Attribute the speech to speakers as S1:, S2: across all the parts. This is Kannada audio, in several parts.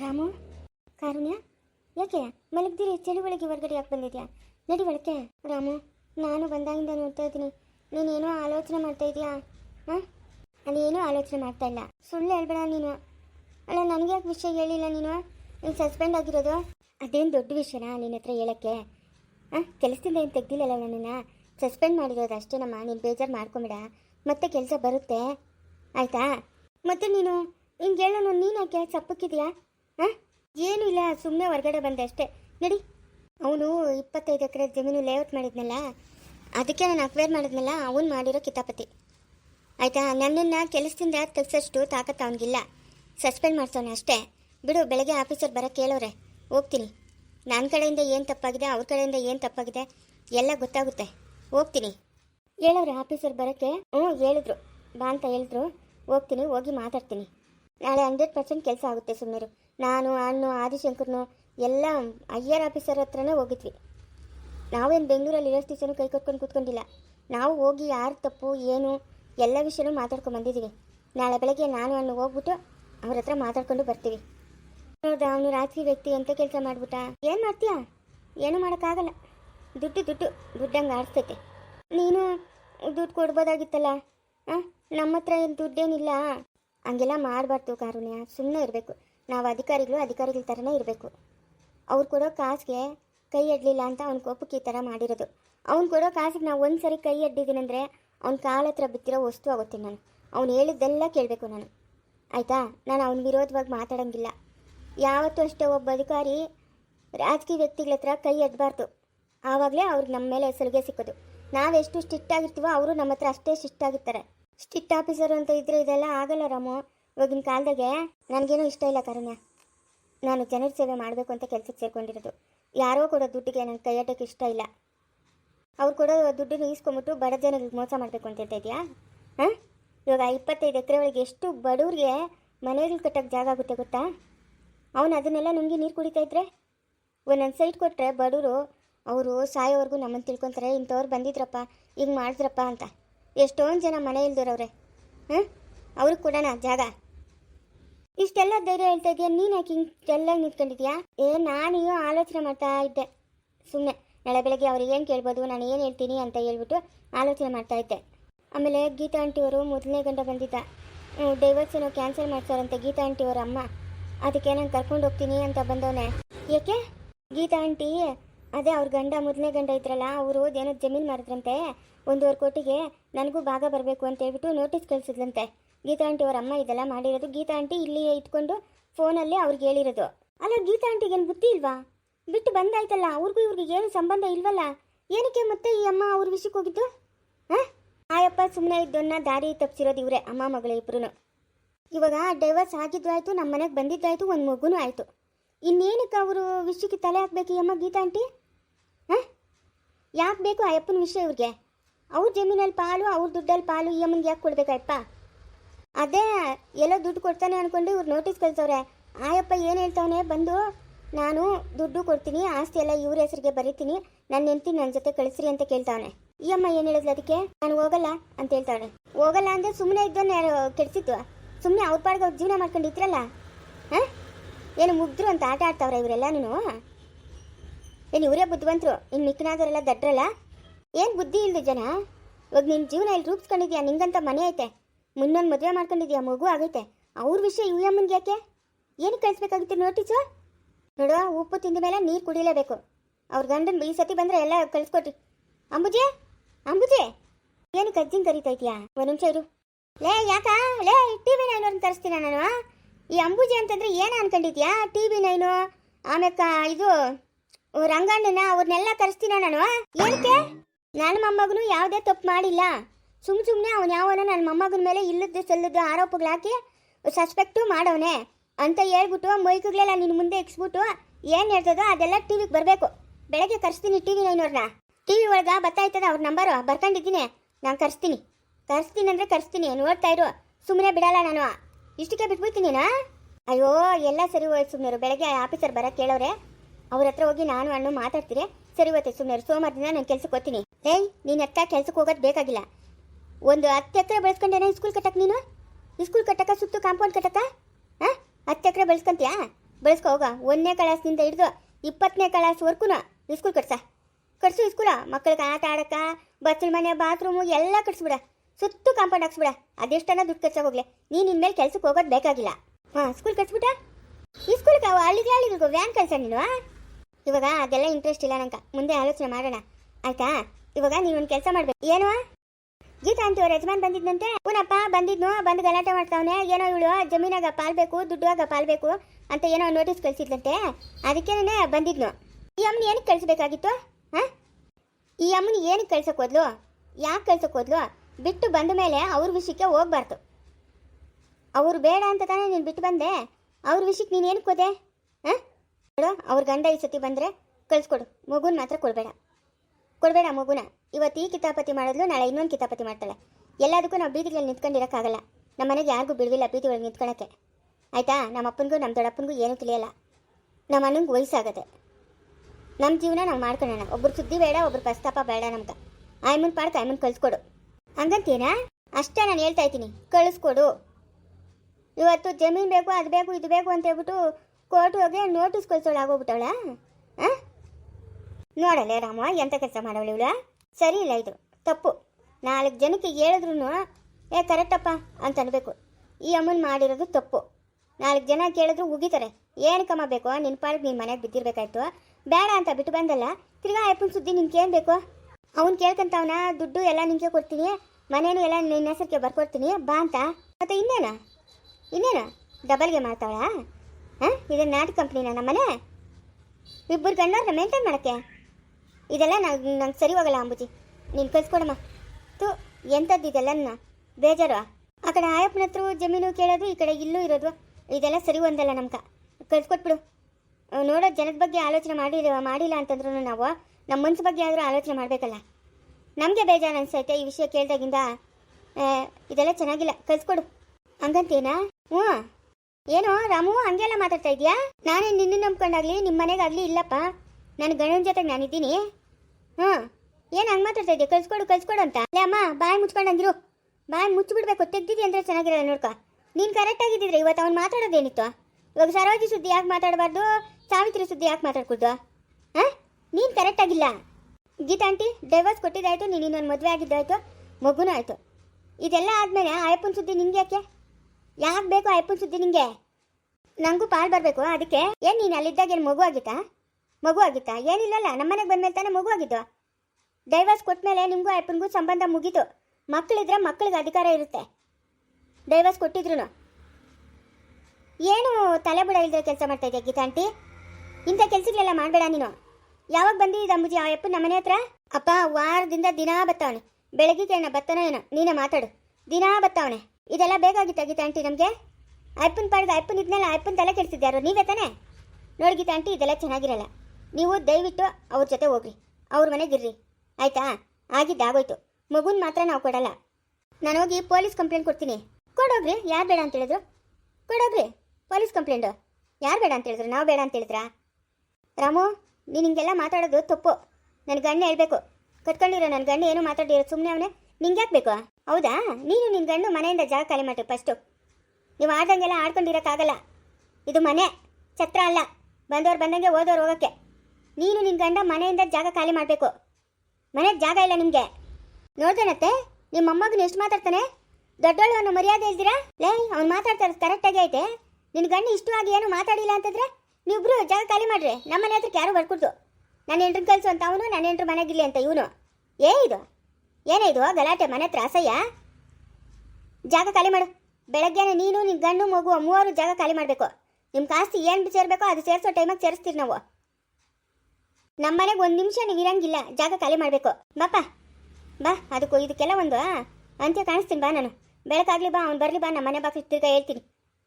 S1: ರಾಮು, ಕಾರುಣ್ಯ, ಯಾಕೆ ಮಲಗ್ದಿರಿ ಚಳಿ ಹೊರಗಡೆ ಯಾಕೆ ಬಂದಿದ್ಯಾ? ನಡಿ ಒಳಕ್ಕೆ. ರಾಮು, ನಾನು ಬಂದಾಗಿಂದ ನೋಡ್ತಾ ಇದ್ದೀನಿ. ನೀನೇನೋ ಆಲೋಚನೆ ಮಾಡ್ತಾ ಇದೀಯಾ ಹಾಂ? ನಾನೇನೂ ಆಲೋಚನೆ ಮಾಡ್ತಾ ಇಲ್ಲ. ಸುಳ್ಳು ಹೇಳ್ಬೇಡ ನೀನು. ಅಲ್ಲ, ನನಗೆ ಯಾಕೆ ವಿಷಯ ಹೇಳಿಲ್ಲ ನೀನು? ನೀನು ಸಸ್ಪೆಂಡ್ ಆಗಿರೋದು? ಅದೇನು ದೊಡ್ಡ ವಿಷಯನಾ ನಿನ್ನ ಹತ್ರ ಹೇಳಕ್ಕೆ? ಹಾಂ? ಕೆಲಸದಿಂದ ಏನು ತೆಗ್ದಿಲ್ಲಲ್ಲ ನನ್ನನ್ನು? ಸಸ್ಪೆಂಡ್ ಮಾಡಿರೋದು ಅಷ್ಟೇನಮ್ಮ ನೀನು ಬೇಜಾರು ಮಾಡ್ಕೊಂಬೇಡ. ಮತ್ತೆ ಕೆಲಸ ಬರುತ್ತೆ. ಆಯಿತಾ? ಮತ್ತೆ ನೀನು? ಹಿಂಗೆ ಹೇಳೋಣ ನೀನು ಯಾಕೆ? ಸಪ್ಪಕ್ಕಿದೆಯಾ? ಹಾಂ? ಏನೂ ಇಲ್ಲ ಸುಮ್ಮನೆ ಹೊರಗಡೆ ಬಂದೆ ಅಷ್ಟೇ. ನಡಿ. ಅವನು ಇಪ್ಪತ್ತೈದು ಎಕರೆ ಜಮೀನು ಲೇಔಟ್ ಮಾಡಿದ್ನಲ್ಲ, ಅದಕ್ಕೆ ನಾನು ಅಕ್ವೇರ್ ಮಾಡಿದ್ನಲ್ಲ, ಅವನು ಮಾಡಿರೋ ಕಿತಾಪತಿ. ಆಯಿತಾ? ನನ್ನನ್ನು ಕೆಲಸದಿಂದ ತೆಗ್ಸೋಷ್ಟು ತಾಕತ್ತು ಅವನಿಗಿಲ್ಲ. ಸಸ್ಪೆಂಡ್ ಮಾಡ್ಸೋಣ ಅಷ್ಟೇ. ಬಿಡು, ಬೆಳಗ್ಗೆ ಆಫೀಸರ್ ಬರೋಕ್ಕೆ ಕೇಳೋರೆ. ಹೋಗ್ತೀನಿ. ನನ್ನ ಕಡೆಯಿಂದ ಏನು ತಪ್ಪಾಗಿದೆ, ಅವ್ರ ಕಡೆಯಿಂದ ಏನು ತಪ್ಪಾಗಿದೆ, ಎಲ್ಲ ಗೊತ್ತಾಗುತ್ತೆ. ಹೋಗ್ತೀನಿ. ಹೇಳೋರೆ ಆಫೀಸರ್ ಬರೋಕ್ಕೆ? ಹ್ಞೂ, ಹೇಳಿದ್ರು. ಬಾ ಅಂತ ಹೇಳಿದ್ರು. ಹೋಗ್ತೀನಿ, ಹೋಗಿ ಮಾತಾಡ್ತೀನಿ. ನಾಳೆ ಹಂಡ್ರೆಡ್ ಪರ್ಸೆಂಟ್ ಕೆಲಸ ಆಗುತ್ತೆ ಸುಮ್ಮನೆ ನಾನು, ಅಣ್ಣು, ಆದಿಶಂಕರ್ನು ಎಲ್ಲ ಐ ಆರ್ ಆಫೀಸರ್ ಹತ್ರನೇ ಹೋಗಿದ್ವಿ. ನಾವೇನು ಬೆಂಗಳೂರಲ್ಲಿ ಇರೋ ದಿವಸನೂ ಕೈ ಕಟ್ಕೊಂಡು ಕೂತ್ಕೊಂಡಿಲ್ಲ. ನಾವು ಹೋಗಿ ಯಾರು ತಪ್ಪು, ಏನು, ಎಲ್ಲ ವಿಷಯನೂ ಮಾತಾಡ್ಕೊಂಡು ಬಂದಿದ್ದೀವಿ ನಾಳೆ ಬೆಳಗ್ಗೆ ನಾನು, ಅಣ್ಣು ಹೋಗ್ಬಿಟ್ಟು ಅವ್ರ ಹತ್ರ ಮಾತಾಡ್ಕೊಂಡು ಬರ್ತೀವಿ. ಹೌದಾ ಅವನು ರಾಜಕೀಯ ವ್ಯಕ್ತಿ ಎಂಥ ಕೆಲಸ ಮಾಡ್ಬಿಟ್ಟ? ಏನು ಮಾಡ್ತೀಯಾ? ಏನು ಮಾಡೋಕ್ಕಾಗಲ್ಲ. ದುಡ್ಡು ದುಡ್ಡು, ದುಡ್ಡಂಗೆ ಆಡಿಸ್ತೈತೆ ನೀನು ದುಡ್ಡು ಕೊಡ್ಬೋದಾಗಿತ್ತಲ್ಲ? ಹಾಂ ನಮ್ಮ ಹತ್ರ ಏನು ದುಡ್ಡೇನಿಲ್ಲ? ಹಂಗೆಲ್ಲ ಮಾಡಬಾರ್ದು, ಕಾರುಣ್ಯ. ಸುಮ್ಮನೆ ಇರಬೇಕು. ನಾವು ಅಧಿಕಾರಿಗಳು ಅಧಿಕಾರಿಗಳ ಥರನೇ ಇರಬೇಕು. ಅವ್ರು ಕೊಡೋ ಕಾಸಿಗೆ ಕೈ ಎಡ್ಲಿಲ್ಲ ಅಂತ ಅವ್ನ ಕೋಪಕ್ಕೆ ಈ ಥರ ಮಾಡಿರೋದು. ಅವ್ನು ಕೊಡೋ ಕಾಸಿಗೆ ನಾವು ಒಂದು ಸರಿ ಕೈ ಅಡ್ಡಿದ್ದೀನಂದರೆ ಅವ್ನ ಕಾಲ ಹತ್ರ ಬಿತ್ತಿರೋ ವಸ್ತು ಆಗುತ್ತೆ ನಾನು. ಅವ್ನು ಹೇಳಿದ್ದೆಲ್ಲ ಕೇಳಬೇಕು ನಾನು. ಆಯಿತಾ? ನಾನು ಅವ್ನ ವಿರೋಧವಾಗಿ ಮಾತಾಡೋಂಗಿಲ್ಲ. ಯಾವತ್ತೂ ಅಷ್ಟೇ ಒಬ್ಬ ಅಧಿಕಾರಿ ರಾಜಕೀಯ ವ್ಯಕ್ತಿಗಳ ಹತ್ರ ಕೈ ಅಡ್ಬಾರ್ದು ಆವಾಗಲೇ ಅವ್ರಿಗೆ ನಮ್ಮ ಮೇಲೆ ಸಲಿಗೆ ಸಿಕ್ಕೋದು. ನಾವೆಷ್ಟು ಸ್ಟ್ರಿಕ್ಟ್ ಆಗಿರ್ತೀವೋ ಅವರು ನಮ್ಮ ಹತ್ರ ಅಷ್ಟೇ ಸ್ಟ್ರಿಕ್ಟ್ ಆಗಿರ್ತಾರೆ. ಸ್ಟ್ರಿಕ್ಟ್ ಆಫೀಸರು ಅಂತ ಇದ್ರೆ ಇದೆಲ್ಲ ಆಗಲ್ಲ ರಾಮು. ಇವಾಗಿನ ಕಾಲದಾಗೆ ನನಗೇನೂ ಇಷ್ಟ ಇಲ್ಲ ಕರುಣ್ಯ. ನಾನು ಜನರ ಸೇವೆ ಮಾಡಬೇಕು ಅಂತ ಕೆಲಸಕ್ಕೆ ಸೇರ್ಕೊಂಡಿರೋದು. ಯಾರೋ ಕೊಡೋ ದುಡ್ಡಿಗೆ ನನ್ನ ಕೈಯಾಟಕ್ಕೆ ಇಷ್ಟ ಇಲ್ಲ. ಅವ್ರು ಕೊಡೋ ದುಡ್ಡನ್ನು ಈಸ್ಕೊಂಬಿಟ್ಟು ಬಡ ಜನರಿಗೆ ಮೋಸ ಮಾಡಬೇಕು ಅಂತ ಹೇಳ್ತಾ ಇದೆಯಾ? ಹಾಂ? ಇವಾಗ ಇಪ್ಪತ್ತೈದು ಎಕರೆ ಒಳಗೆ ಎಷ್ಟು ಬಡವ್ರಿಗೆ ಮನೆಗಳು ಕಟ್ಟೋಕ್ಕೆ ಜಾಗ ಆಗುತ್ತೆ ಗೊತ್ತಾ? ಅವನು ಅದನ್ನೆಲ್ಲ ನುಂಗಿ ನೀರು ಕುಡಿತಾ ಇದ್ರೆ? ಒಂದೊಂದು ಸೈಟ್ ಕೊಟ್ಟರೆ ಬಡವರು ಅವರು ಸಾಯೋವರೆಗೂ ನಮ್ಮನ್ನು ತಿಳ್ಕೊತಾರೆ, ಇಂಥವ್ರು ಬಂದಿದ್ರಪ್ಪ ಈಗ ಮಾಡಿದ್ರಪ್ಪ ಅಂತ. ಎಷ್ಟೊಂದು ಜನ ಮನೆ ಇಲ್ದಿರೋರೆ ಹಾಂ? ಅವ್ರಿಗೆ ಕೊಡೋಣ ಜಾಗ. ಇಷ್ಟೆಲ್ಲ ಧೈರ್ಯ ಹೇಳ್ತಾ ಇದೆಯಾ? ನೀನು ಯಾಕೆ ಹಿಂಗೆಲ್ಲ ನಿಂತ್ಕೊಂಡಿದ್ಯಾ? ಏ, ನಾನು ಆಲೋಚನೆ ಮಾಡ್ತಾ ಇದ್ದೆ. ಸುಮ್ಮನೆ ನಾಳೆ ಬೆಳಗ್ಗೆ ಅವ್ರು ಏನು ಕೇಳ್ಬೋದು, ನಾನು ಏನು ಹೇಳ್ತೀನಿ ಅಂತ ಹೇಳ್ಬಿಟ್ಟು ಆಲೋಚನೆ ಮಾಡ್ತಾ ಇದ್ದೆ. ಆಮೇಲೆ ಗೀತಾ ಆಂಟಿಯವರು ಮೊದಲನೇ ಗಂಡ ಬಂದಿದ್ದ. ಡೈವರ್ಸ್ ಏನೋ ಕ್ಯಾನ್ಸಲ್ ಮಾಡ್ತಾರಂತೆ ಗೀತಾ ಆಂಟಿಯವರ ಅಮ್ಮ. ಅದಕ್ಕೆ ನಾನು ಕರ್ಕೊಂಡು ಹೋಗ್ತೀನಿ ಅಂತ ಬಂದವನೆ. ಏಕೆ ಗೀತಾ ಆಂಟಿ ಅದೇ ಅವ್ರ ಗಂಡ ಮೊದಲನೇ ಗಂಡ ಇದ್ರಲ್ಲ, ಅವರು ಏನೋ ಜಮೀನು ಮಾಡಿದ್ರಂತೆ ಒಂದೂವರೆ ಕೋಟಿಗೆ ನನಗೂ ಭಾಗ ಬರಬೇಕು ಅಂತ ಹೇಳ್ಬಿಟ್ಟು ನೋಟಿಸ್ ಕಳಿಸಿದ್ಲಂತೆ ಗೀತಾ ಆಂಟಿ ಅವರ ಅಮ್ಮ ಇದೆಲ್ಲ ಮಾಡಿರೋದು. ಗೀತಾ ಆಂಟಿ ಇಲ್ಲಿ ಇಟ್ಕೊಂಡು ಫೋನಲ್ಲಿ ಅವ್ರಿಗೆ ಹೇಳಿರೋದು. ಅಲ್ಲ ಗೀತಾ ಆಂಟಿಗೆ ಏನು ಬುದ್ಧಿ ಇಲ್ವಾ? ಬಿಟ್ಟು ಬಂದಾಯ್ತಲ್ಲ, ಅವ್ರಿಗೂ ಇವ್ರಿಗೆ ಏನು ಸಂಬಂಧ ಇಲ್ವಲ್ಲ? ಏನಕ್ಕೆ ಮತ್ತೆ ಈ ಅಮ್ಮ ಅವ್ರ ವಿಷಯಕ್ಕೆ ಹೋಗಿದ್ದು? ಹಾಂ? ಆಯಪ್ಪ ಸುಮ್ಮನೆ ಇದ್ದನ್ನ ದಾರಿ ತಪ್ಪಿಸಿರೋದು ಇವರೇ, ಅಮ್ಮ, ಮಗಳ ಇಬ್ರು ಇವಾಗ ಡೈವರ್ಸ್ ಆಗಿದ್ದು ಆಯಿತು ನಮ್ಮ ಮನೆಗೆ ಬಂದಿದ್ದಾಯ್ತು ಒಂದು ಮಗುನೂ ಆಯಿತು. ಇನ್ನೇನಕ್ಕೆ ಅವರು ವಿಷಯಕ್ಕೆ ತಲೆ ಹಾಕ್ಬೇಕು ಈ ಅಮ್ಮ ಗೀತಾ ಆಂಟಿ ಹಾಂ? ಯಾಕೆ ಬೇಕು ಆಯಪ್ಪನ ವಿಷಯ ಇವ್ರಿಗೆ? ಅವ್ರ ಜಮೀನಲ್ಲಿ ಪಾಲು, ಅವ್ರ ದುಡ್ಡಲ್ಲಿ ಪಾಲು ಈ ಅಮ್ಮನಿಗೆ ಯಾಕೆ ಕೊಡ್ಬೇಕಾಯಪ್ಪ ಅದೇ ಎಲ್ಲೋ ದುಡ್ಡು ಕೊಡ್ತಾನೆ ಅನ್ಕೊಂಡು ಇವ್ರು ನೋಟಿಸ್ ಕಳ್ಸವ್ರೆ. ಆಯಪ್ಪ ಏನು ಹೇಳ್ತಾವನೆ ಬಂದು, ನಾನು ದುಡ್ಡು ಕೊಡ್ತೀನಿ, ಆಸ್ತಿ ಎಲ್ಲ ಇವ್ರ ಹೆಸರಿಗೆ ಬರೀತೀನಿ. ನನ್ನ ಹೆಂಡತಿ ನನ್ನ ಜೊತೆ ಕಳಿಸ್ರಿ ಅಂತ ಕೇಳ್ತಾವನೆ. ಈ ಅಮ್ಮ ಏನು ಹೇಳಿದ್ಲು ಅದಕ್ಕೆ, ನಾನು ಹೋಗಲ್ಲ ಅಂತ ಹೇಳ್ತಾವನೆ. ಹೋಗಲ್ಲ ಅಂದರೆ ಸುಮ್ಮನೆ ಇದ್ದವನ್ನ ಯಾರು ಕೆಡಿಸಿದ್ದು. ಸುಮ್ಮನೆ ಅವ್ರ ಪಾಡ್ಗೆ ಅವ್ರು ಜೀವನ ಮಾಡ್ಕೊಂಡಿದ್ರಲ್ಲ? ಹಾಂ? ಏನು ಮುಗ್ದ್ರು ಅಂತ ಆಟ ಆಡ್ತಾವ್ರ ನೀನು? ಏನು ಇವರೇ ಬುದ್ಧಿವಂತರು? ಇನ್ನು ಮಿಕ್ಕನಾದವರೆಲ್ಲ ದಡ್ರಲ್ಲ? ಏನು ಬುದ್ಧಿ ಇಲ್ದು ಜನ? ಇವಾಗ ನಿನ್ನ ಜೀವನ ಇಲ್ಲಿ ರೂಪಿಸ್ಕೊಂಡಿದ್ಯಾ? ನಿಂಗಂತ ಮನೆ ಐತೆ. ಮುನ್ನೊಂದು ಮದುವೆ ಮಾಡ್ಕೊಂಡಿದ್ಯಾ ಮಗು? ಆಗೈತೆ. ಅವ್ರ ವಿಷಯ ಇವ್ ಅಮ್ಮನಿಗೆ ಯಾಕೆ? ಏನು ಕಳಿಸ್ಬೇಕಾಗಿತ್ತು ನೋಟಿಸು ನೋಡುವ, ಉಪ್ಪು ತಿಂದ ಮೇಲೆ ನೀರು ಕುಡಿಲೇಬೇಕು. ಅವ್ರ ಗಂಡನ ಈ ಸತಿ ಬಂದರೆ ಎಲ್ಲ ಕಳಿಸ್ಕೊಟ್ರಿ ಅಂಬುಜೆ ಅಂಬುಜೆ! ಏನು ಕಜ್ಜಿಂಗ್ ಕರಿತಾ ಇದೆಯಾ? ಒಂದು ನಿಮಿಷ ಇರು. ಲೇ, ಯಾಕಾ? ಲೇ, ಟಿ ವಿ ನೈನ್ ತರಿಸ್ತೀನ ನಾನು ಈ ಅಂಬುಜೆ ಅಂತಂದ್ರೆ ಏನು ಅನ್ಕೊಂಡಿದ್ಯಾ? ಟಿ ವಿ ನೈನು ಆಮೇಲೆ ಇದು ರಂಗಣ್ಣನ ಅವ್ರನ್ನೆಲ್ಲ ತರಿಸ್ತೀನ ನಾನು ಏನಕ್ಕೆ? ನನ್ನ ಮೊಮ್ಮಗನು ಯಾವುದೇ ತಪ್ಪು ಮಾಡಿಲ್ಲ. ಸುಮ್ ಸುಮ್ಮನೆ ಅವನು ಯಾವನ ನನ್ನ ಮೊಮ್ಮಗನ ಮೇಲೆ ಇಲ್ಲದ್ದು ಸಲ್ಲದ್ದು ಆರೋಪಗಳಾಕಿ ಸಸ್ಪೆಕ್ಟು ಮಾಡವನೆ ಅಂತ ಹೇಳ್ಬಿಟ್ಟು ಮೈಕುಗಳೆಲ್ಲ ನಿನ್ನ ಮುಂದೆ ಇಕ್ಸ್ಬಿಟ್ಟು ಏನು ಹೇಳ್ತದೋ ಅದೆಲ್ಲ ಟಿ ವಿಗೆ ಬರಬೇಕು. ಬೆಳಗ್ಗೆ ಕರೆಸ್ತೀನಿ ಟಿ ವಿ ನೈನವ್ರನ್ನ ಟಿ ವಿ ಒಳಗೆ ಬರ್ತಾಯ್ತದ ಅವ್ರ ನಂಬರು ಬರ್ಕೊಂಡಿದ್ದೀನಿ. ನಾನು ಕರೆಸ್ತೀನಿ. ಕರೆಸ್ತೀನಿ ಅಂದರೆ ಕರೆಸ್ತೀನಿ. ನೋಡ್ತಾ ಇರು. ಸುಮ್ಮನೆ ಬಿಡಲ್ಲ ನಾನು. ಇಷ್ಟಕ್ಕೆ ಬಿಟ್ಬಿಡ್ತೀನಿ ನಾ ಅಯ್ಯೋ, ಎಲ್ಲ ಸರಿ ಹೋಯ್ತು ಸುಮ್ಮನೆ ಬೆಳಗ್ಗೆ ಆಫೀಸರ್ ಬರಕ್ಕೆ ಕೇಳೋರೆ. ಅವ್ರ ಹತ್ರ ಹೋಗಿ ನಾನು ಅಣ್ಣು ಮಾತಾಡ್ತೀರಿ ಸರಿ ಹೋಯ್ತು ಸುಮ್ಮನೆ ಸೋಮವಾರದಿಂದ ನಾನು ಕೆಲ್ಸಕ್ಕೆ ಹೋಗ್ತೀನಿ. ಏಯ್, ನೀನು ಹತ್ತ ಕೆಲ್ಸಕ್ಕೆ ಹೋಗೋದು ಬೇಕಾಗಿಲ್ಲ. ಒಂದು ಹತ್ತು ಎಕರೆ ಬೆಳೆಸ್ಕೊಂಡೇನೆ ಸ್ಕೂಲ್ ಕಟ್ಟಕ್ಕೆ ನೀನು? ಸ್ಕೂಲ್ ಕಟ್ಟಕ್ಕ ಸುತ್ತು ಕಾಂಪೌಂಡ್ ಕಟ್ಟಕ್ಕ ಹಾಂ? ಹತ್ತು ಎಕರೆ ಬೆಳೆಸ್ಕೊಂತೀಯಾ? ಬೆಳೆಸ್ಕೊ, ಹೋಗ. ಒಂದನೇ ಕ್ಲಾಸ್ನಿಂದ ಹಿಡಿದು ಇಪ್ಪತ್ತನೇ ಕ್ಲಾಸ್ವರೆಗೂ ಇಸ್ಕೂಲ್ ಕಟ್ಸ. ಕಟ್ಸು ಇಸ್ಕೂಲ ಮಕ್ಕಳಿಗೆ ಆಟ ಆಡಕ್ಕ ಬಚ್ಚಲ ಮನೆ ಬಾತ್ರೂಮು ಎಲ್ಲ ಕಟ್ಸ್ಬಿಡ. ಸುತ್ತು ಕಾಂಪೌಂಡ್ ಹಾಕ್ಸ್ಬಿಡ. ಅದೆಷ್ಟನ ದುಡ್ಡು ಖರ್ಚಾಗ ಹೋಗ್ಲಿ. ನೀನು ಇನ್ಮೇಲೆ ಕೆಲ್ಸಕ್ಕೆ ಹೋಗೋದು ಬೇಕಾಗಿಲ್ಲ. ಹಾಂ ಸ್ಕೂಲ್ ಕಟ್ಸ್ಬಿಟ್ಟ ಈ ಸ್ಕೂಲ್ಗೆ ಅಲ್ಲಿಗೆ ಹೋಗೋ ವ್ಯಾನ್ ಕಳ್ಸ ನೀನು ಇವಾಗ ಅದೆಲ್ಲ ಇಂಟ್ರೆಸ್ಟ್ ಇಲ್ಲ ನಂಗೆ. ಮುಂದೆ ಆಲೋಚನೆ ಮಾಡೋಣ. ಆಯ್ತಾ? ಇವಾಗ ನೀವೊಂದು ಕೆಲಸ ಮಾಡಬೇಕು. ಏನು? ಗೀತಾ ಅಂತ ಅವ್ರ ಯಜಮಾನ್ ಬಂದಿದ್ನಂತೆ. ಪುನಪ್ಪ ಬಂದಿದ್ನು, ಬಂದು ಗಲಾಟೆ ಮಾಡ್ತಾವನೆ. ಏನೋ ಇವಳು ಜಮೀನಾಗ ಪಾಲ್ಬೇಕು ದುಡ್ಡುವಾಗ ಪಾಲ್ಬೇಕು ಅಂತ ಏನೋ ನೋಟಿಸ್ ಕಳಿಸಿದ್ಲಂತೆ. ಅದಕ್ಕೇನೆ ಬಂದಿದ್ನು. ಈ ಅಮ್ಮನ ಏನಕ್ಕೆ ಕಳಿಸ್ಬೇಕಾಗಿತ್ತು, ಹಾಂ? ಈ ಅಮ್ಮನ ಏನಕ್ಕೆ ಕಳ್ಸಕ್ ಹೋದ್ಲು? ಯಾಕೆ ಕಳ್ಸಕ್ ಹೋದ್ಲು? ಬಿಟ್ಟು ಬಂದ ಮೇಲೆ ಅವ್ರ ವಿಷಯಕ್ಕೆ ಹೋಗ್ಬಾರ್ದು. ಅವ್ರು ಬೇಡ ಅಂತ ತಾನೇ ನೀನು ಬಿಟ್ಟು ಬಂದೆ. ಅವ್ರ ವಿಷಯಕ್ಕೆ ನೀನು ಏನಕ್ಕೆ ಹೋದೆ, ಹಾಂ? ಅವ್ರ ಗಂಡ ಈ ಸತಿ ಬಂದರೆ ಕಳಿಸ್ಕೊಡು. ಮಗುನ ಮಾತ್ರ ಕೊಡಬೇಡ. ಕೊಡಬೇಡ ಮಗುನ. ಇವತ್ತು ಈ ಕಿತಾಪತಿ ಮಾಡಿದ್ಲು, ನಾಳೆ ಇನ್ನೊಂದು ಕಿತಾಪತಿ ಮಾಡ್ತಾಳೆ. ಎಲ್ಲದಕ್ಕೂ ನಾವು ಬೀದಿಗಳಲ್ಲಿ ನಿಂತ್ಕೊಂಡಿರೋಕ್ಕಾಗಲ್ಲ. ನಮ್ಮ ಮನೆಗೆ ಯಾರಿಗೂ ಬಿಡುವಿಲ್ಲ ಬೀದಿ ಒಳಗೆ ನಿಂತ್ಕೊಳ್ಳೋಕ್ಕೆ ಆಯಿತಾ? ನಮ್ಮ ಅಪ್ಪನಿಗೂ, ನಮ್ಮ ದೊಡ್ಡಪ್ಪನಿಗೂ ಏನೂ ತಿಳಿಯಲ್ಲ. ನಮ್ಮ ಅಣ್ಣಂಗೆ ವಯಸ್ಸಾಗತ್ತೆ ನಮ್ಮ ಜೀವನ ನಾವು ಮಾಡ್ಕೊಳ್ಳೋಣ. ಒಬ್ರು ಸುದ್ದಿ ಬೇಡ, ಒಬ್ರು ಪ್ರಸ್ತಾಪ ಬೇಡ ನಮ್ಗೆ ಆಯ್ಮನ್ ಪಾಡ್ಕ ಆಯ್ಮನ್ ಕಳಿಸ್ಕೊಡು ಹಂಗಂತೀನಾ? ಅಷ್ಟೇ ನಾನು ಹೇಳ್ತಾ ಇದ್ದೀನಿ. ಕಳಿಸ್ಕೊಡು. ಇವತ್ತು ಜಮೀನು ಬೇಕು, ಅದು ಬೇಕು, ಇದು ಬೇಕು ಅಂತ ಹೇಳ್ಬಿಟ್ಟು ಕೋರ್ಟ್ ಹೋಗಿ ನೋಟಿಸ್ ಕಳಿಸೋಳು ಆಗೋಗ್ಬಿಟ್ಟವಳ ಹಾಂ ನೋಡಲೇ ರಾಮ ಎಂಥ ಕೆಲಸ ಮಾಡೋಳು ಇವಳು? ಸರಿ ಇಲ್ಲ ಇದು, ತಪ್ಪು. ನಾಲ್ಕು ಜನಕ್ಕೆ ಹೇಳಿದ್ರು ಏ, ಕರೆಕ್ಟಪ್ಪ ಅಂತ ಅನ್ಬೇಕು. ಈ ಅಮ್ಮನ ಮಾಡಿರೋದು ತಪ್ಪು. ನಾಲ್ಕು ಜನ ಕೇಳಿದ್ರು ಉಗಿತಾರೆ. ಏನಕ್ಕಮ್ಮ ಬೇಕು? ನಿನ್ನ ಪಾಡಿಗೆ ನಿನ್ನ ಮನೆಗೆ ಬಿದ್ದಿರಬೇಕಾಯ್ತು. ಬೇಡ ಅಂತ ಬಿಟ್ಟು ಬಂದಲ್ಲ, ತಿರ್ಗಾ ಅಪ್ಪನ ಸುದ್ದಿ ನಿನ್ಗೇನು ಏನು ಬೇಕು? ಅವ್ನು ಕೇಳ್ಕೊಂತವನ, ದುಡ್ಡು ಎಲ್ಲ ನಿಮಗೆ ಕೊಡ್ತೀನಿ, ಮನೇನು ಎಲ್ಲ ನಿನ್ನ ಹೆಸರಿಗೆ ಬರ್ಕೊಡ್ತೀನಿ, ಬಾ ಅಂತ. ಮತ್ತೆ ಇನ್ನೇನ? ಇನ್ನೇನ? ಡಬಲ್ಗೆ ಮಾಡ್ತಾವಳ ಹಾಂ? ಇದೆ ನಾಟಕ ಕಂಪ್ನಿನ ನಮ್ಮನೆ? ಇಬ್ಬರು ಗಂಡವ್ರನ್ನ ಮೇಂಟೈನ್ ಮಾಡೋಕ್ಕೆ? ಇದೆಲ್ಲ ನಂಗೆ ನಂಗೆ ಸರಿ ಹೋಗಲ್ಲ ಅಂಬುಜಿ. ನೀನು ಕಳ್ಸ್ಕೊಡಮ್ಮ. ತು ಎಂಥದ್ದು ಇದೆಲ್ಲ ನನ್ನ ಬೇಜಾರು? ಆ ಕಡೆ ಆಯಪ್ಪನ ಹತ್ರ ಜಮೀನು ಕೇಳೋದು ಈ ಕಡೆ ಇಲ್ಲೂ ಇರೋದು. ಇದೆಲ್ಲ ಸರಿ ಒಂದಲ್ಲ ನಮ್ಗೆ. ಕಳ್ಸ್ಕೊಟ್ಬಿಡು. ಆ, ನೋಡೋ ಜನದ ಬಗ್ಗೆ ಆಲೋಚನೆ ಮಾಡಿ ಮಾಡಿಲ್ಲ ಅಂತಂದ್ರೂ ನಾವು ನಮ್ಮ ಮನ್ಸು ಬಗ್ಗೆ ಆದರೂ ಆಲೋಚನೆ ಮಾಡಬೇಕಲ್ಲ. ನಮಗೆ ಬೇಜಾರು ಅನಿಸೈತೆ ಈ ವಿಷಯ ಕೇಳಿದಾಗಿಂದ. ಇದೆಲ್ಲ ಚೆನ್ನಾಗಿಲ್ಲ. ಕಳ್ಸ್ಕೊಡು. ಹಂಗಂತೇನಾ? ಹ್ಞೂ. ಏನೋ ರಾಮು ಹಂಗೆಲ್ಲ ಮಾತಾಡ್ತಾ ಇದೆಯಾ? ನಾನೇ ನಿನ್ನೆ ನಂಬ್ಕೊಂಡಾಗ್ಲಿ ನಿಮ್ಮ ಮನೆಗಾಗ್ಲಿ ಇಲ್ಲಪ್ಪ. ನನ್ನ ಗಂಡನ ಜೊತೆಗೆ ನಾನಿದ್ದೀನಿ ಹ್ಞೂ. ಏನು ಹಂಗೆ ಮಾತಾಡ್ತಾ ಇದೆಯಾ ಕಳ್ಸ್ಕೊಡು ಕಳ್ಸ್ಕೊಡು ಅಂತ. ಅಲ್ಲೇ ಅಮ್ಮ, ಬಾಯಿ ಮುಚ್ಕೊಂಡಂಗಿರು ಬಾಯಿ ಮುಚ್ಚಿಬಿಡ್ಬೇಕು ತೆಗ್ದಿದ್ದಿ ಅಂದರೆ ಚೆನ್ನಾಗಿರಲ್ಲ ನೋಡ್ಕೊ. ನೀನು ಕರೆಕ್ಟ್ ಆಗಿದ್ದಿದ್ರೆ ಇವತ್ತು ಅವ್ನು ಮಾತಾಡೋದೇನಿತ್ತು? ಇವಾಗ ಸರೋಜಿ ಸುದ್ದಿ ಯಾಕೆ ಮಾತಾಡಬಾರ್ದು? ಸಾವಿತ್ರಿ ಸುದ್ದಿ ಯಾಕೆ ಮಾತಾಡ್ಕೊಡ್ದು ಹಾಂ? ನೀನು ಕರೆಕ್ಟ್ ಆಗಿಲ್ಲ. ಗೀತಾ ಆಂಟಿ ಡೈವರ್ಸ್ ಕೊಟ್ಟಿದ್ದಾಯ್ತು, ನೀನು ಇನ್ನೊಂದು ಮದುವೆ ಆಗಿದ್ದಾಯ್ತು, ಮಗುನೂ ಆಯಿತು. ಇದೆಲ್ಲ ಆದಮೇಲೆ ಅಯ್ಯಪ್ಪನ ಸುದ್ದಿ ನಿಂಗೆ ಯಾಕೆ? ಯಾಕೆ ಬೇಕು ಅಯ್ಯಪ್ಪನ ಸುದ್ದಿ ನಿಂಗೆ? ನನಗೂ ಪಾಲ್ ಬರಬೇಕು, ಅದಕ್ಕೆ. ಏನು ನೀನು ಅಲ್ಲಿದ್ದಾಗ ಏನು ಮಗು ಆಗಿತ್ತಾ? ಮಗು ಆಗಿತ್ತಾ? ಏನಿಲ್ಲಲ್ಲ ನಮ್ಮನೆಗೆ ಬಂದ್ಮೇಲೆ ತಾನೇ ಮಗು ಆಗಿದ್ದು. ಡೈವರ್ಸ್ ಕೊಟ್ಟಮೇಲೆ ನಿಮಗೂ ಅಪ್ಪನಿಗೂ ಸಂಬಂಧ ಮುಗೀತು. ಮಕ್ಕಳಿದ್ರೆ ಮಕ್ಕಳಿಗೆ ಅಧಿಕಾರ ಇರುತ್ತೆ. ಡೈವರ್ಸ್ ಕೊಟ್ಟಿದ್ರು ಏನು ತಲೆ ಬುಡ ಇಲ್ಲದೆ ಕೆಲಸ ಮಾಡ್ತಾ ಇದೆಯಾ ಗೀತಾ ಆಂಟಿ? ಇಂಥ ಕೆಲಸಗಳೆಲ್ಲ ಮಾಡಬೇಡ ನೀನು. ಯಾವಾಗ ಬಂದಿದ್ದ ಅಂಬುಜಿ ಆ ಅಪ್ಪನ ನಮ್ಮನೆ ಹತ್ರ? ಅಪ್ಪ, ವಾರದಿಂದ ದಿನಾ ಬತ್ತವನೆ. ಬೆಳಗ್ಗೆ ಕೇಳ ಬತ್ತನ ಏನೋ? ನೀನೇ ಮಾತಾಡು. ದಿನಾ ಬತ್ತವನೆ. ಇದೆಲ್ಲ ಬೇಕಾಗಿತ್ತ ಗೀತಾ ಆಂಟಿ ನಮಗೆ? ಅಪ್ಪನ ಪಾಡ್ದು ಅಪ್ಪನ ಇದ್ನಲ್ಲ ಅಪ್ಪನ ತಲೆ ಕೆಡಿಸಿದ್ಯಾರು ನೀವೇ ತಾನೇ? ನೋಡಿ ಗೀತಾ ಆಂಟಿ, ಇದೆಲ್ಲ ಚೆನ್ನಾಗಿರಲ್ಲ. ನೀವು ದಯವಿಟ್ಟು ಅವ್ರ ಜೊತೆ ಹೋಗ್ರಿ. ಅವ್ರ ಮನೆಗಿರ್ರಿ ಆಯ್ತಾ? ಆಗಿದ್ದಾಗೋಯ್ತು. ಮಗುನ್ ಮಾತ್ರ ನಾವು ಕೊಡಲ್ಲ. ನಾನು ಹೋಗಿ ಪೊಲೀಸ್ ಕಂಪ್ಲೇಂಟ್ ಕೊಡ್ತೀನಿ. ಕೊಡೋಗ್ರಿ. ಯಾರು ಬೇಡ ಅಂತ ಹೇಳಿದ್ರು? ಕೊಡೋಗ್ರಿ. Police complaint. ಯಾರು ಬೇಡ ಅಂತ ಹೇಳಿದ್ರು? ನಾವು ಬೇಡ ಅಂತ ಹೇಳಿದ್ರಾ? ರಾಮು, ನೀನು ಹಿಂಗೆಲ್ಲ ಮಾತಾಡೋದು ತಪ್ಪು. ನನ್ನ ಗಣ್ಣ ಹೇಳಬೇಕು. ಕಟ್ಕೊಂಡಿರೋ ನನ್ನ ಗಣ್ಣ ಏನು ಮಾತಾಡಿರೋ ಸುಮ್ಮನೆ ಅವನೇ? ನಿಂಗೆ ಯಾಕೆ ಹೌದಾ? ನೀನು ನಿನ್ನ ಗಂಡು ಮನೆಯಿಂದ ಜಾಗ ಖಾಲಿ ಮಾಡಿ ಫಸ್ಟು ನೀವು ಆಡ್ದಂಗೆಲ್ಲ ಆಡ್ಕೊಂಡಿರೋಕ್ಕಾಗಲ್ಲ. ಇದು ಮನೆ. ಛತ್ರ ಅಲ್ಲ. ಬಂದವ್ರು ಬಂದಂಗೆ ಓದೋರು ಹೋಗೋಕ್ಕೆ. ನೀನು ನಿನ್ನ ಗಂಡ ಮನೆಯಿಂದ ಜಾಗ ಖಾಲಿ ಮಾಡಬೇಕು. ಮನೆಗೆ ಜಾಗ ಇಲ್ಲ ನಿಮಗೆ. ನೋಡ್ದೇನತ್ತೆ ನಿಮ್ಮ ಮೊಮ್ಮಗನ ಎಷ್ಟು ಮಾತಾಡ್ತಾನೆ? ದೊಡ್ಡೋಳು ಅವನು ಮರ್ಯಾದೆ ಇದ್ದೀರಾ ಲೇ, ಅವ್ನು ಮಾತಾಡ್ತಾರೆ ಕರೆಕ್ಟಾಗಿ ಐತೆ. ನಿನ್ನ ಗಂಡ ಇಷ್ಟವಾಗಿ ಏನು ಮಾತಾಡಿಲ್ಲ ಅಂತಂದ್ರೆ ನೀವಿಬ್ರು ಜಾಗ ಖಾಲಿ ಮಾಡ್ರಿ. ನಮ್ಮ ಮನೆ ಹತ್ರಕ್ಕೆ ಯಾರು ಬರ್ಕೊಡ್ತು ನನ್ನ ಎಂಟ್ರಿಗೆ ಕಳ್ಸು ಅಂತ ಅವನು ನನ್ನ ಮನೆಗೆ ಮನೆಗಿರ್ಲಿ ಅಂತ ಇವನು. ಏ ಇದು? ಏನೇ ಇದು? ಗಲಾಟೆ, ಮನೆ ಹತ್ರ ಜಾಗ ಖಾಲಿ ಮಾಡು. ಬೆಳಗ್ಗೆನೆ ನೀನು ನಿನ್ನ ಗಂಡು, ಮಗು, ಮೂವರು ಜಾಗ ಖಾಲಿ ಮಾಡಬೇಕು. ನಿಮ್ಮ ಕಾಸ್ತಿ ಏನು ಸೇರಬೇಕೋ ಅದು ಸೇರಿಸೋ ಟೈಮಿಗೆ ಸೇರಿಸ್ತೀರಿ ನಾವು. ನಮ್ಮ ಮನೆಗೆ ಒಂದು ನಿಮಿಷ ನೀವು ಇರಂಗಿಲ್ಲ ಜಾಗ ಖಾಲಿ ಮಾಡಬೇಕು. ಬಾಪ ಬಾ. ಅದಕ್ಕೂ ಇದಕ್ಕೆಲ್ಲ ಒಂದು ಅಂತ್ಯ ಕಾಣಿಸ್ತೀನಿ, ಬಾ ನಾನು. ಬೆಳಕಾಗ್ಲಿ ಬಾ, ಅವ್ನು ಬರಲಿ ಬಾ ನಮ್ಮ ಮನೆ ಬಾಕಿ ತಿರ್ಗಾ ಹೇಳ್ತೀನಿ.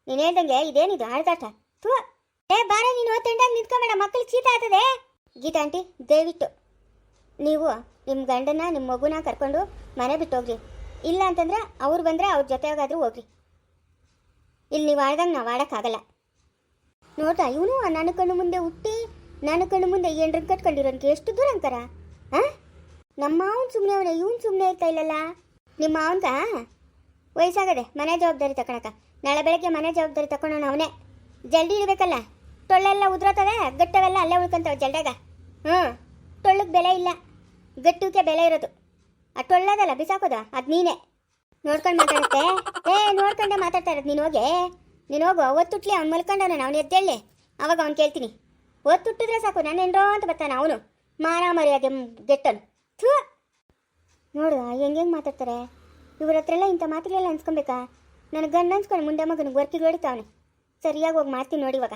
S1: ನೀನು ಹೇಳ್ದಂಗೆ ಇದೇನಿದು ಆಳ್ದಾಟ ಥೂ. ಏ ಬಾರ ನೀನು ತಿಂಡಾಗ ನಿಂತ್ಕೊಂಬೇಡ ಮಕ್ಕಳಿಗೆ ಚೀತ ಆಗ್ತದೆ ಗೀತಾ ಆಂಟಿ, ದಯವಿಟ್ಟು ನೀವು ನಿಮ್ಮ ಗಂಡನ ನಿಮ್ಮ ಮಗುನ ಕರ್ಕೊಂಡು ಮನೆ ಬಿಟ್ಟು ಹೋಗ್ರಿ. ಇಲ್ಲ ಅಂತಂದ್ರೆ ಅವ್ರು ಬಂದರೆ ಅವ್ರ ಜೊತೆಗಾದರೂ ಹೋಗ್ರಿ. ಇಲ್ಲಿ ನೀವು ಆಡ್ದಂಗೆ ನಾವು ಆಡೋಕ್ಕಾಗಲ್ಲ. ನೋಡ್ತಾ, ಇವನು ನನ್ನ ಕಣ್ಣು ಮುಂದೆ ಹುಟ್ಟಿ ನನ್ನ ಕಣ್ಣು ಮುಂದೆ ಏನ್ರ ಕಟ್ಕೊಂಡಿರೋನ್ಗೆ ಎಷ್ಟು ದೂರ ಅಂಕರ ಹಾಂ ನಮ್ಮ ಮಾವನ್ ಸುಮ್ಮನೆ ಅವನ, ಇವನು ಸುಮ್ಮನೆ ಇರ್ತಾ ಇಲ್ಲಲ್ಲ? ನಿಮ್ಮ ಮಾವನ್ಗ ವಯಸ್ಸಾಗದೆ ಮನೆ ಜವಾಬ್ದಾರಿ ತಕೊಳಕ. ನಾಳೆ ಬೆಳಗ್ಗೆ ಮನೆ ಜವಾಬ್ದಾರಿ ತಗೊಳೋಣ ಅವನೇ. ಜಲ್ದಿ ಇರಬೇಕಲ್ಲ? ಟೊಳ್ಳೆಲ್ಲ ಉದ್ರತವೆ ಗಟ್ಟವೆಲ್ಲ ಅಲ್ಲೇ ಉಳ್ಕೊಂತವೆ ಜಲ್ಡಾಗ ಹ್ಞೂ. ಟೊಳ್ಳಕ್ಕೆ ಬೆಲೆ ಇಲ್ಲ. ಗಟ್ಟಕ್ಕೆ ಬೆಲೆ ಇರೋದು. ಆ ಟೊಳ್ಳದಲ್ಲ, ಬಿಸಾಕೋದ? ಅದು ನೀನೇ. ನೋಡ್ಕೊಂಡು ಮಾತಾಡುತ್ತೆ? ಏ, ನೋಡ್ಕೊಂಡೆ ಮಾತಾಡ್ತಾ ಇರೋದು ನೀನು ಹೋಗಿ. ನೀನು ಹೋಗು ಅವತ್ತುಟ್ಲಿ ಅವ್ನು ಮಲ್ಕೊಂಡವನ ಅವ್ನು ಎದ್ದೇಳಿ ಅವಾಗ ಅವ್ನು ಕೇಳ್ತೀನಿ. ಒತ್ತುಟ್ಟಿದ್ರೆ ಸಾಕು ನಾನು ಎಂಡೋ ಅಂತ ಬರ್ತಾನೆ ಅವನು. ಮಾರ ಮರ್ಯಾದೆ ಗೆಟ್ಟನು. ಥೂ! ನೋಡು ಹೆಂಗೆ ಮಾತಾಡ್ತಾರೆ. ಇವ್ರ ಹತ್ರ ಎಲ್ಲ ಇಂಥ ಮಾತುಗಳೆಲ್ಲ ಅನ್ಸ್ಕೊಬೇಕಾ? ನನ್ನ ಗಂಡ ಅನ್ಸ್ಕೊಂಡು ಮುಂದೆ ಮಗನಿಗೆ ವರ್ಕಿಗೆ ಹೊಡಿತಾವನೆ. ಸರಿಯಾಗಿ ಹೋಗಿ ಮಾಡ್ತೀನಿ ನೋಡಿ ಇವಾಗ.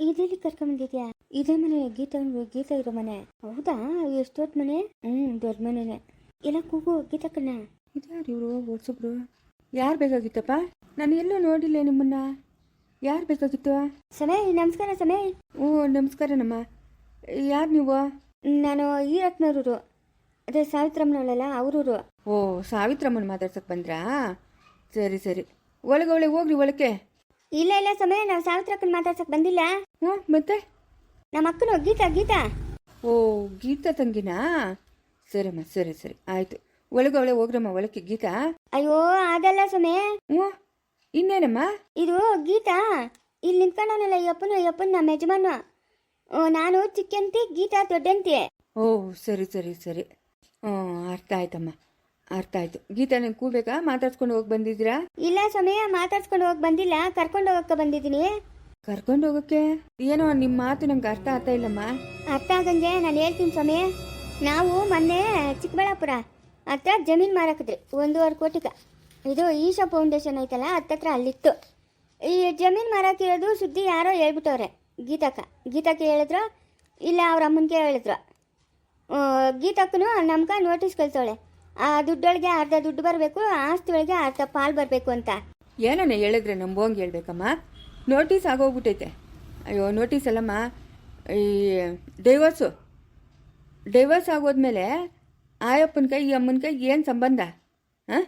S1: ಇದೆಲ್ಲಿ ಕರ್ಕೊಂಬಂದಿದ್ಯಾ ಇದೇ ಮನೆ ಗೀತಾ ಗೀತಾ ಇರೋ ಮನೆ. ಹೌದಾ? ಎಷ್ಟು ದೊಡ್ಡ ಮನೆ? ಹ್ಞೂ ದೊಡ್ಡ ಮನೆನೇ. ಎಲ್ಲ ಕೂಗು ಗೀತಕ್ಕಣ್ಣ
S2: ಇದ್ಯಾರು ಇವರು? ಹೊಸಬ್ರು ಯಾರು ಬೇಕಾಗಿತ್ತಪ್ಪ? ನಾನು ಎಲ್ಲೂ ನೋಡಿಲ್ಲ ನಿಮ್ಮನ್ನ. ಯಾರು ಬೇಕಾಗಿತ್ತು?
S1: ಸಮಯ ನಮಸ್ಕಾರ ಸಮಯ
S2: ಓ ನಮಸ್ಕಾರನಮ್ಮ. ಯಾರು ನೀವು?
S1: ನಾನು ಈರತ್ನೂರೂರು ಅದೇ ಸಾವಿತ್ರಮ್ಮನವಳಲ್ಲ ಅವರೂರು.
S2: ಓ ಸಾವಿತ್ರಮ್ಮನ ಮಾತಾಡ್ಸಕ್ಕೆ ಬಂದ್ರಾ? ಸರಿ ಸರಿ. ಒಳಗೆ ಒಳಗೆ ಹೋಗ್ರಿ ಒಳಕ್ಕೆ.
S1: ಇಲ್ಲ ಇಲ್ಲ ಸಮಯ ನಾವು ಸಾವಿತ್ರಕ್ಕನ ಮಾತಾಡ್ಸಕ್ ಬಂದಿಲ್ಲ.
S2: ಹ್ಞೂ ಮತ್ತೆ?
S1: ನಮ್ಮ ಅಕ್ಕನು ಗೀತಾ ಗೀತಾ.
S2: ಓ ಗೀತಾ ತಂಗಿನಾ? ಸರಿಮ್ಮ ಸರಿ ಸರಿ. ಆಯಿತು. ಒಳಗೆ ಒಳಗೆ ಹೋಗ್ರಮ್ಮ ಒಳಕ್ಕೆ ಗೀತಾ.
S1: ಅಯ್ಯೋ ಅದಲ್ಲ ಸಮಯ
S2: ಹ್ಞೂ ಇನ್ನೇನಮ್ಮ?
S1: ಇದು ಗೀತಾ ಇಲ್ಲಿ ನಿಂತ್ಕೊಂಡವನಲ್ಲ ಅಯ್ಯಪ್ಪನ ಅಯ್ಯಪ್ಪನ ನಮ್ಮ ಯಜಮಾನ. ನಾನು ಚಿಕ್ಕಂತಿ ಗೀತಾ ದೊಡ್ಡಂತಿ.
S2: ಓ ಸರಿ ಸರಿ ಸರಿ. ಹ್ಞೂ ಅರ್ಥ ಆಯ್ತಮ್ಮ ಅರ್ಥ ಆಯ್ತು. ಗೀತಾ ನಂಗೆ ಕೂಬೇಕಾ ಮಾತಾಡ್ಸ್ಕೊಂಡು ಹೋಗಿ ಬಂದಿದ್ದೀರಾ?
S1: ಇಲ್ಲ ಸಮಯ ಮಾತಾಡ್ಸ್ಕೊಂಡು ಹೋಗಿ ಬಂದಿಲ್ಲ. ಕರ್ಕೊಂಡು ಹೋಗಕ್ಕೆ ಬಂದಿದ್ದೀನಿ.
S2: ಕರ್ಕೊಂಡು ಹೋಗಕ್ಕೆ? ಏನೋ ನಿಮ್ಮ ಮಾತು ನಂಗೆ ಅರ್ಥ ಆಗ್ತಾ ಇಲ್ಲಮ್ಮ.
S1: ಅರ್ಥ ಆಗಂಗೆ ನಾನು ಹೇಳ್ತೀನಿ ಸಮಯ ನಾವು ಮೊನ್ನೆ ಚಿಕ್ಕಬಳ್ಳಾಪುರ ಹತ್ರ ಜಮೀನು ಮಾರಾಕಿದ್ರಿ ಒಂದೂವರೆ ಕೋಟಿಗೆ. ಇದು ಈಶಾ ಫೌಂಡೇಶನ್ ಐತಲ್ಲ ಹತ್ತತ್ರ ಅಲ್ಲಿತ್ತು. ಈ ಜಮೀನು ಮಾರಾಕಿರೋದು ಸುದ್ದಿ ಯಾರೋ ಹೇಳ್ಬಿಟ್ಟವ್ರೆ, ಗೀತಕ್ಕ. ಗೀತಕ್ಕೆ ಹೇಳಿದ್ರು, ಇಲ್ಲ ಅವ್ರ ಅಮ್ಮನಿಗೆ ಹೇಳಿದ್ರು. ಗೀತಕ್ಕೂ ನಮ್ಗೆ ನೋಟಿಸ್ ಕಳ್ಸೋಳೆ ಆ ದುಡ್ಡೊಳಗೆ ಅರ್ಧ ದುಡ್ಡು ಬರಬೇಕು ಆಸ್ತಿ ಒಳಗೆ ಅರ್ಧ ಪಾಲು ಬರಬೇಕು ಅಂತ.
S2: ಏನನ್ನ ಹೇಳಿದ್ರೆ ನಂಬೋಂಗೆ ಹೇಳ್ಬೇಕಮ್ಮ? ನೋಟಿಸ್ ಆಗೋಗ್ಬಿಟ್ಟೈತೆ ಅಯ್ಯೋ ನೋಟಿಸ್ ಅಲ್ಲಮ್ಮ. ಈ ಡೈವರ್ಸು ಡೈವರ್ಸ್ ಆಗೋದ್ಮೇಲೆ ಆಯಪ್ಪನ ಕೈ, ಈ ಅಮ್ಮನ ಕೈ ಏನು ಸಂಬಂಧ? ಹಾಂ?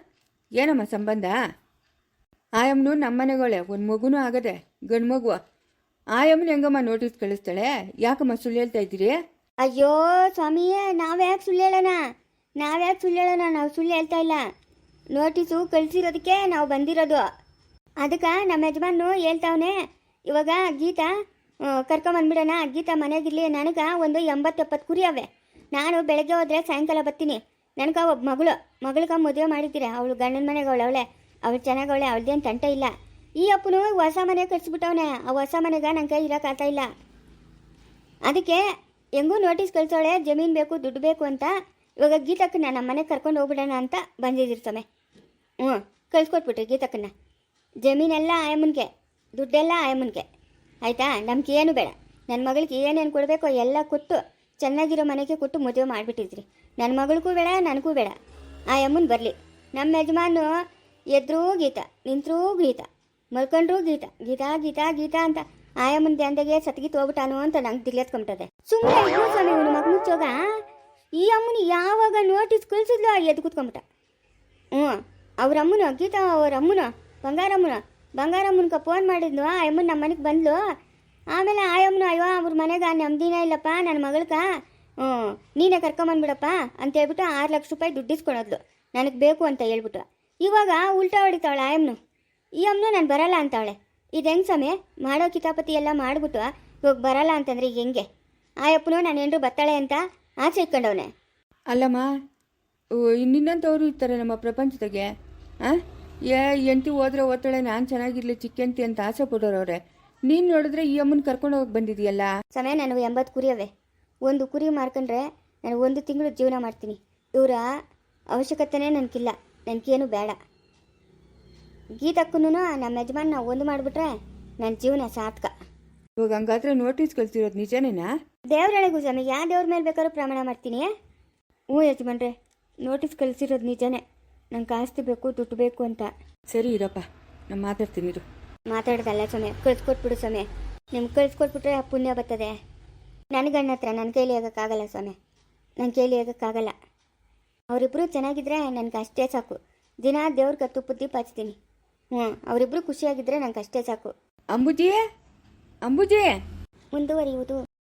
S2: ಏನಮ್ಮ ಸಂಬಂಧ? ಆಯಮ್ಮನು ನಮ್ಮ ಮನೆಗಳೇ ಒಂದು ಮಗುನೂ ಆಗದೆ ಗಂಡು ಮಗು ಆಯಮ್ಮನ ಹೆಂಗಮ್ಮ ನೋಟಿಸ್ ಕಳಿಸ್ತಾಳೆ? ಯಾಕಮ್ಮ ಸುಳ್ಳು ಹೇಳ್ತಾ ಇದ್ದೀರಿ?
S1: ಅಯ್ಯೋ, ಸ್ವಾಮಿಯೇ, ನಾವ್ಯಾಕೆ ಸುಳ್ಳು ಹೇಳೋಣ? ನಾವ್ಯಾಕೆ ಸುಳ್ಳು ಹೇಳೋಣ? ನಾವು ಸುಳ್ಳು ಹೇಳ್ತಾ ಇಲ್ಲ. ನೋಟಿಸು ಕಳಿಸಿರೋದಕ್ಕೆ ನಾವು ಬಂದಿರೋದು. ಅದಕ್ಕೆ ನಮ್ಮ ಯಜಮಾನು ಹೇಳ್ತಾವನೆ, ಇವಾಗ ಗೀತಾ ಕರ್ಕೊಂಬಂದ್ಬಿಡೋಣ. ಗೀತಾ ಮನೆಗಿರಲಿ, ನನಗೆ ಒಂದು ಎಂಬತ್ತೆಪ್ಪತ್ತು ಕುರಿ ಅವೆ. ನಾನು ಬೆಳಗ್ಗೆ ಹೋದರೆ ಸಾಯಂಕಾಲ ಬರ್ತೀನಿ. ನನಗೆ ಒಬ್ಬ ಮಗಳು, ಮಗಳಿಗೆ ಮದುವೆ ಮಾಡಿದ್ದೀರಾ. ಅವಳು ಗಂಡನ ಮನೆಗೆ ಅವಳೆ, ಅವಳು. ಚೆನ್ನಾಗವಳೆ ಅವಳದೇನು ತಂಟ ಇಲ್ಲ. ಈ ಅಪ್ಪನು ಹೊಸ ಮನೆ ಕಟ್ಸ್ಬಿಟ್ಟವನೆ. ಆ ಹೊಸ ಮನೆಗೆ ನನ್ನ ಕೈ ಇರೋಕ್ಕಾಗ್ತಾ ಇಲ್ಲ. ಅದಕ್ಕೆ ಹೆಂಗೂ ನೋಟಿಸ್ ಕಳಿಸೋಳೆ, ಜಮೀನು ಬೇಕು, ದುಡ್ಡು ಬೇಕು ಅಂತ. ಇವಾಗ ಗೀತಕ್ಕನ್ನ ನಮ್ಮ ಮನೆಗೆ ಕರ್ಕೊಂಡು ಹೋಗ್ಬಿಡೋಣ ಅಂತ ಬಂದಿದ್ದಿರ್ತವೆ ಹ್ಞೂ, ಕಳ್ಸ್ಕೊಟ್ಬಿಟ್ರಿ ಗೀತಕ್ಕನ್ನ. ಜಮೀನೆಲ್ಲ ಆಯಮ್ಮನಿಗೆ ದುಡ್ಡೆಲ್ಲ ಆಯಮ್ಮನಿಗೆ ಆಯಿತಾ? ನಮ್ಗೆ ಏನು ಬೇಡ. ನನ್ನ ಮಗಳಿಗೆ ಏನೇನು ಕೊಡಬೇಕೋ ಎಲ್ಲ ಕೊಟ್ಟು ಚೆನ್ನಾಗಿರೋ ಮನೆಗೆ ಕೊಟ್ಟು ಮದುವೆ ಮಾಡಿಬಿಟ್ಟಿದ್ರಿ. ನನ್ನ ಮಗಳಿಗೂ ಬೇಡ, ನನಗೂ ಬೇಡ. ಆ ಅಮ್ಮನ ಬರಲಿ. ನಮ್ಮ ಯಜಮಾನು ಎದ್ರೂ ಗೀತ, ನಿಂತರೂ ಗೀತ, ಮಲ್ಕೊಂಡ್ರೂ ಗೀತ, ಗೀತಾ ಗೀತಾ ಗೀತಾ ಅಂತ ಆಯಮ್ಮನ ಧ್ಯಾನದಾಗೆ ಸತ್ಗಿ ಹೋಗ್ಬಿಟ್ಟಾನು ಅಂತ ನಂಗೆ ದಿಗ್ಲೆತ್ಕೊಂಬಿಟ್ಟದೆ ಸುಮ್ಮನೆ ಸ್ವಾಮಿ ಇವನು ಮಗ ಮುಚ್ಚೋಗ ಈ ಅಮ್ಮನ ಯಾವಾಗ ನೋಟಿಸ್ ಕಳಿಸಿದ್ಲು ಎದ್ದು ಕೂತ್ಕೊಂಬಿಟ್ಟ. ಹ್ಞೂ ಅವ್ರ ಅಮ್ಮನ ಗೀತಾ ಅವ್ರ ಅಮ್ಮನ ಬಂಗಾರಮ್ಮನ, ಬಂಗಾರಮ್ಮನಕ ಫೋನ್ ಮಾಡಿದ್ಲು, ಆ ಅಮ್ಮನ ನಮ್ಮ ಮನೆಗೆ ಬಂದ್ಲು. ಆಮೇಲೆ ಆಯಮ್ಮನ ಅಯ್ಯೋ, ಅವ್ರ ಮನೆಗೆ ನೆಮ್ಮದಿನ ಇಲ್ಲಪ್ಪ ನನ್ನ ಮಗಳ್ಕ ಹ್ಞೂ ನೀನೇ ಕರ್ಕೊಂಬಂದ್ಬಿಡಪ್ಪ ಅಂತ ಹೇಳ್ಬಿಟ್ಟು ಆರು ಲಕ್ಷ ರೂಪಾಯಿ ದುಡ್ಡು ಇಸ್ಕೊಳೋದ್ಲು ನನಗೆ ಬೇಕು ಅಂತ ಹೇಳ್ಬಿಟ್ಟು ಇವಾಗ ಉಲ್ಟಾ ಹೊಡಿತಾವಳೆ ಆಯಮ್ಮನು ಈ ಅಮ್ಮನು ನಾನು ಬರಲ್ಲ ಅಂತಾವಳೆ. ಇದು ಹೆಂಗೆ ಸಮಯ ಮಾಡೋ ಕಿತಾಪತಿ ಎಲ್ಲ ಮಾಡಿಬಿಟ್ಟು ಇವಾಗ ಬರಲ್ಲ ಅಂತಂದ್ರೆ ಈಗ ಹೆಂಗೆ? ಆಯಪ್ಪನು ನಾನು ಏನರು ಬರ್ತಾಳೆ ಅಂತ ಆಚೆ ಇಟ್ಕೊಂಡವನೆ.
S2: ಅಲ್ಲಮ್ಮ ನಿನ್ನಂಥವ್ರು ಇರ್ತಾರೆ ನಮ್ಮ ಪ್ರಪಂಚದಾಗೆ. ಹಾಂ ಏ ಎಂಟಿ ಹೋದ್ರೆ ಓದ್ತಾಳೆ ನಾನು ಚೆನ್ನಾಗಿರ್ಲಿ ಚಿಕ್ಕಂತಿ ಅಂತ ಆಸೆ ಪಡೋರವ್ರೆ. ನೀನು ನೋಡಿದ್ರೆ ಈ ಅಮ್ಮನ ಕರ್ಕೊಂಡು ಹೋಗಿ ಬಂದಿದೆಯಲ್ಲ?
S1: ಸಮಯ ನನಗೆ ಎಂಬತ್ತು ಕುರಿ ಅವೆ. ಒಂದು ಕುರಿ ಮಾರ್ಕೊಂಡ್ರೆ ನಾನು ಒಂದು ತಿಂಗಳು ಜೀವನ ಮಾಡ್ತೀನಿ. ಇವರ ಅವಶ್ಯಕತೆನೇ ನನಗಿಲ್ಲ ನನಗೇನು ಬೇಡ. ಗೀತಕ್ಕೂ ನಮ್ಮ ಯಜಮಾನ್ ನಾವು ಒಂದು ಮಾಡಿಬಿಟ್ರೆ ನನ್ನ ಜೀವನ ಸಾರ್ಥಕ.
S2: ಇವಾಗ ಹಂಗಾದ್ರೆ ನೋಟಿಸ್ ಕಳ್ಸಿರೋದು ನಿಜನೇನಾ?
S1: ದೇವ್ರೊಳಗೂ ಸ್ವಾಮಿ ಯಾವ ದೇವ್ರ ಮೇಲೆ ಬೇಕಾದ್ರೂ ಪ್ರಮಾಣ ಮಾಡ್ತೀನಿ. ಹ್ಞೂ ಯಜಮಾನ್ರೆ ನೋಟಿಸ್ ಕಳಿಸಿರೋದು ನಿಜನೇ. ನಂಗೆ ಆಸ್ತಿ ಬೇಕು ದುಡ್ಡು ಬೇಕು ಅಂತ.
S2: ಸರಿ ಇರಪ್ಪ ನಾನು ಮಾತಾಡ್ತೀನಿ ಇರು.
S1: ಮಾತಾಡ್ದಲ್ಲ ಸ್ವಾಮಿ ಕಳ್ಸ್ಕೊಟ್ಬಿಡು ಸ್ವಾಮಿ. ನಿಮ್ಗೆ ಕಳ್ಸ್ಕೊಟ್ಬಿಟ್ರೆ ಪುಣ್ಯ ಬರ್ತದೆ. ನನಗಣ್ಣ ಹತ್ರ ನನ್ನ ಕೈಲಿ ಆಗೋಕ್ಕಾಗಲ್ಲ ಸ್ವಾಮಿ. ನನ್ನ ಕೈಲಿ ಆಗೋಕ್ಕಾಗಲ್ಲ. ಅವರಿಬ್ಬರು ಚೆನ್ನಾಗಿದ್ರೆ ನನಗೆ ಅಷ್ಟೇ ಸಾಕು. ದಿನ ದೇವ್ರ ತುಪ್ಪ ದೀಪ ಹಚ್ತೀನಿ ಹ್ಞೂ ಅವರಿಬ್ಬರು ಖುಷಿಯಾಗಿದ್ದರೆ ನನಗೆ ಅಷ್ಟೇ ಸಾಕು.
S2: ಅಂಬುಜಿ ಅಂಬುಜಿ?
S1: ಮುಂದುವರಿಯುವುದು.